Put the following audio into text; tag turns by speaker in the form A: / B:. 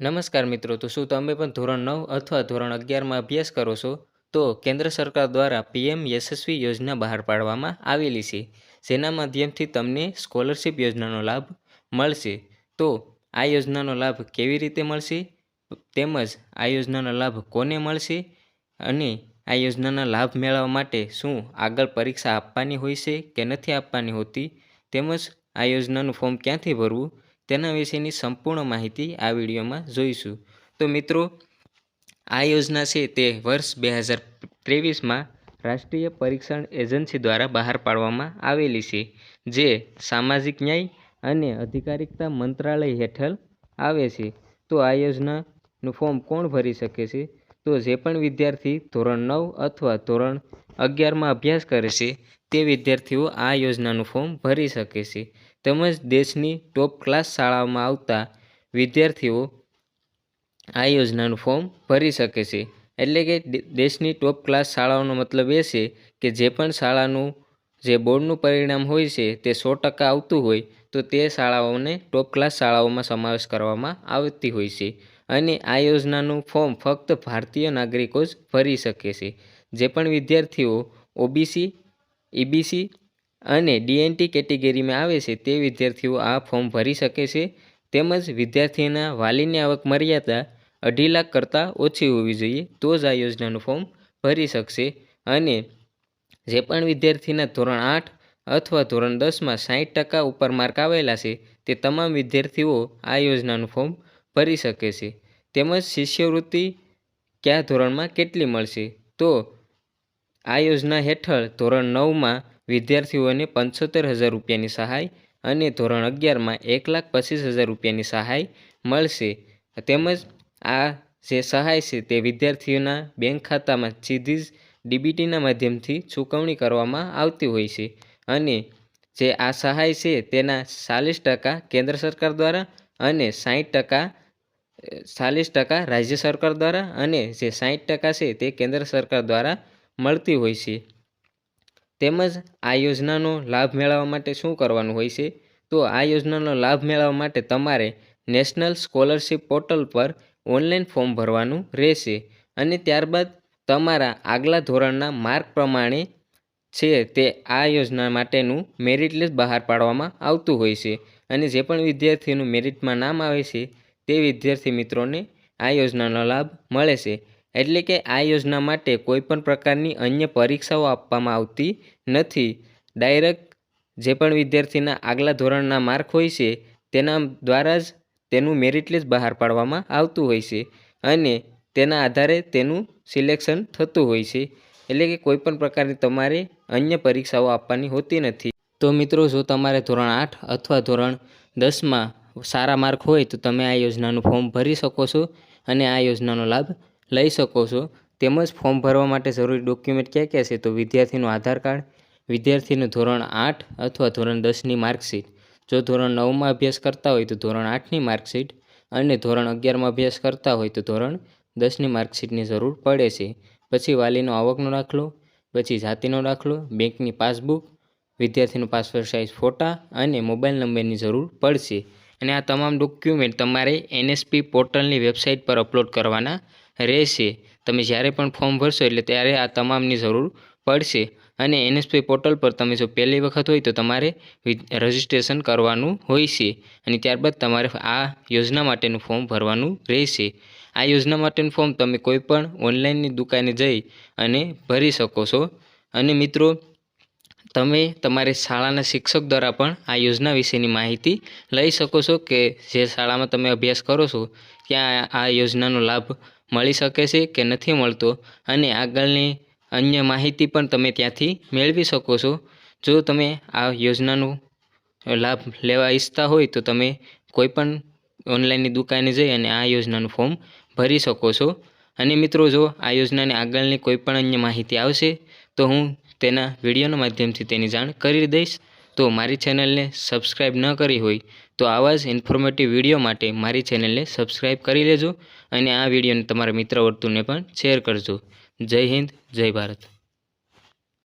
A: નમસ્કાર મિત્રો, તો શું તમે પણ ધોરણ નવ અથવા ધોરણ અગિયારમાં અભ્યાસ કરો છો? તો કેન્દ્ર સરકાર દ્વારા પીએમ યશસ્વી યોજના બહાર પાડવામાં આવેલી છે. જેના માધ્યમથી તમને સ્કોલરશિપ યોજનાનો લાભ મળશે. તો આ યોજનાનો લાભ કેવી રીતે મળશે? તેમજ આ યોજનાનો લાભ કોને મળશે? અને આ યોજનાના લાભ મેળવવા માટે શું આગળ પરીક્ષા આપવાની હોય છે કે નથી આપવાની હોતી? તેમજ આ યોજનાનું ફોર્મ ક્યાંથી ભરવું? તેના વિશેની સંપૂર્ણ માહિતી આ વિડીયોમાં જોઈશું. તો મિત્રો, આ યોજના છે તે વર્ષ બે હજાર ત્રેવીસમાં રાષ્ટ્રીય પરીક્ષણ એજન્સી દ્વારા બહાર પાડવામાં આવેલી છે, જે સામાજિક ન્યાય અને અધિકારિકતા મંત્રાલય હેઠળ આવે છે. તો આ યોજનાનું ફોર્મ કોણ ભરી શકે છે? તો જે પણ વિદ્યાર્થી ધોરણ નવ અથવા ધોરણ અગિયારમાં અભ્યાસ કરે છે તે વિદ્યાર્થીઓ આ યોજનાનું ફોર્મ ભરી શકે છે. તેમજ દેશની ટોપ ક્લાસ શાળાઓમાં આવતા વિદ્યાર્થીઓ આ યોજનાનું ફોર્મ ભરી શકે છે. એટલે કે દેશની ટોપ ક્લાસ શાળાઓનો મતલબ એ છે કે જે પણ શાળાનું જે બોર્ડનું પરિણામ હોય છે તે સો ટકા આવતું હોય તો તે શાળાઓને ટોપ ક્લાસ શાળાઓમાં સમાવેશ કરવામાં આવતી હોય છે. અને આ યોજનાનું ફોર્મ ફક્ત ભારતીય નાગરિકો જ ભરી શકે છે. જે પણ વિદ્યાર્થીઓ ઓબીસી ઈબીસી અને ડીએનટી કેટેગરીમાં આવે છે તે વિદ્યાર્થીઓ આ ફોર્મ ભરી શકે છે. તેમજ વિદ્યાર્થીના વાલીની આવક મર્યાદા અઢી લાખ કરતાં ઓછી હોવી જોઈએ તો જ આ યોજનાનું ફોર્મ ભરી શકશે. અને જે પણ વિદ્યાર્થીના ધોરણ આઠ અથવા ધોરણ દસમાં સાહીઠ ટકા ઉપર માર્ક આવેલા છે તે તમામ વિદ્યાર્થીઓ આ યોજનાનું ફોર્મ ભરી શકે છે. તેમજ શિષ્યવૃત્તિ કયા ધોરણમાં કેટલી મળશે? તો આ યોજના હેઠળ ધોરણ નવમાં વિદ્યાર્થીઓને પંચોતેર હજાર રૂપિયાની સહાય અને ધોરણ અગિયારમાં એક લાખ પચીસ હજાર રૂપિયાની સહાય મળશે. તેમજ આ જે સહાય છે તે વિદ્યાર્થીઓના બેંક ખાતામાં સીધી જ ડીબીટીના માધ્યમથી ચૂકવણી કરવામાં આવતી હોય છે અને જે આ સહાય છે તેના ચાલીસ ટકા કેન્દ્ર સરકાર દ્વારા અને સાહીઠ ટકા ચાલીસ ટકા રાજ્ય સરકાર દ્વારા અને જે સાહીઠ ટકા છે તે કેન્દ્ર સરકાર દ્વારા મળતી હોય છે. તેમજ આ યોજનાનો લાભ મેળવવા માટે શું કરવાનું હોય છે? તો આ યોજનાનો લાભ મેળવવા માટે તમારે નેશનલ સ્કોલરશિપ પોર્ટલ પર ઓનલાઈન ફોર્મ ભરવાનું રહેશે. અને ત્યારબાદ તમારા આગલા ધોરણના માર્ક પ્રમાણે છે તે આ યોજના માટેનું મેરિટ લિસ્ટ બહાર પાડવામાં આવતું હોય છે. અને જે પણ વિદ્યાર્થીનું મેરિટમાં નામ આવે છે, તે વિદ્યાર્થી મિત્રોને આ યોજનાનો લાભ મળે છે. એટલે કે આ યોજના માટે કોઈપણ પ્રકારની અન્ય પરીક્ષાઓ આપવામાં આવતી નથી. ડાયરેક્ટ જે પણ વિદ્યાર્થીના આગલા ધોરણના માર્ક હોય છે, તેના દ્વારા જ તેનું મેરિટ લિસ્ટ બહાર પાડવામાં આવતું હોય છે અને તેના આધારે તેનું સિલેક્શન થતું હોય છે. એટલે કે કોઈપણ પ્રકારની તમારે અન્ય પરીક્ષાઓ આપવાની હોતી નથી. તો મિત્રો, જો તમારે ધોરણ આઠ અથવા ધોરણ દસમાં સારા માર્ક હોય, તો તમે આ યોજનાનું ફોર્મ ભરી શકો છો અને આ યોજનાનો લાભ લઈ શકો છો. તેમજ ફોર્મ ભરવા માટે જરૂરી ડોક્યુમેન્ટ ક્યાં ક્યાં છે? તો વિદ્યાર્થીનું આધાર કાર્ડ, વિદ્યાર્થીનું ધોરણ આઠ અથવા ધોરણ દસની માર્કશીટ. જો ધોરણ નવમાં અભ્યાસ કરતા હોય તો ધોરણ આઠની માર્કશીટ અને ધોરણ અગિયારમાં અભ્યાસ કરતા હોય તો ધોરણ દસની માર્કશીટની જરૂર પડે છે. પછી વાલીનો આવકનો દાખલો, પછી જાતિનો દાખલો, બેંકની પાસબુક, વિદ્યાર્થીનો પાસપોર્ટ સાઇઝ ફોટા અને મોબાઈલ નંબરની જરૂર પડશે. અને આ તમામ ડોક્યુમેન્ટ તમારે એનએસપી પોર્ટલની વેબસાઇટ પર અપલોડ કરવાના રહેશે. તમે જ્યારે પણ ફોર્મ ભરશો એટલે ત્યારે આ તમામની જરૂર પડશે અને એનએસપી પોર્ટલ પર તમે જો પહેલી વખત હોય તો તમારે રજિસ્ટ્રેશન કરવાનું હોય છે અને ત્યારબાદ તમારે આ યોજના માટેનું ફોર્મ ભરવાનું રહેશે. આ યોજના માટેનું ફોર્મ તમે કોઈપણ ઓનલાઈનની દુકાને જઈ અને ભરી શકો છો. અને મિત્રો તમે તમારી શાળાના શિક્ષક દ્વારા પણ આ યોજના વિશેની માહિતી લઈ શકો છો કે જે શાળામાં તમે અભ્યાસ કરો છો, ત્યાં આ યોજનાનો લાભ મળી શકે છે કે નથી મળતો અને આગળની અન્ય માહિતી પણ તમે ત્યાંથી મેળવી શકો છો. જો તમે આ યોજનાનો લાભ લેવા ઈચ્છતા હોય તો તમે કોઈપણ ઓનલાઈનની દુકાને જઈ અને આ યોજનાનું ફોર્મ ભરી શકો છો. અને મિત્રો, જો આ યોજનાની આગળની કોઈપણ અન્ય માહિતી આવશે તો હું તેના વિડીયોના માધ્યમથી તેની જાણ કરી દઈશ. તો મારી ચેનલને સબસ્ક્રાઈબ ન કરી હોય, તો આવા જ ઇન્ફોર્મેટિવ વીડિયો માટે મારી ચેનલને સબસ્ક્રાઈબ કરી લેજો અને આ વિડીયોને તમારા મિત્ર વર્તુળને પણ શેર કરજો. જય હિન્દ, જય ભારત.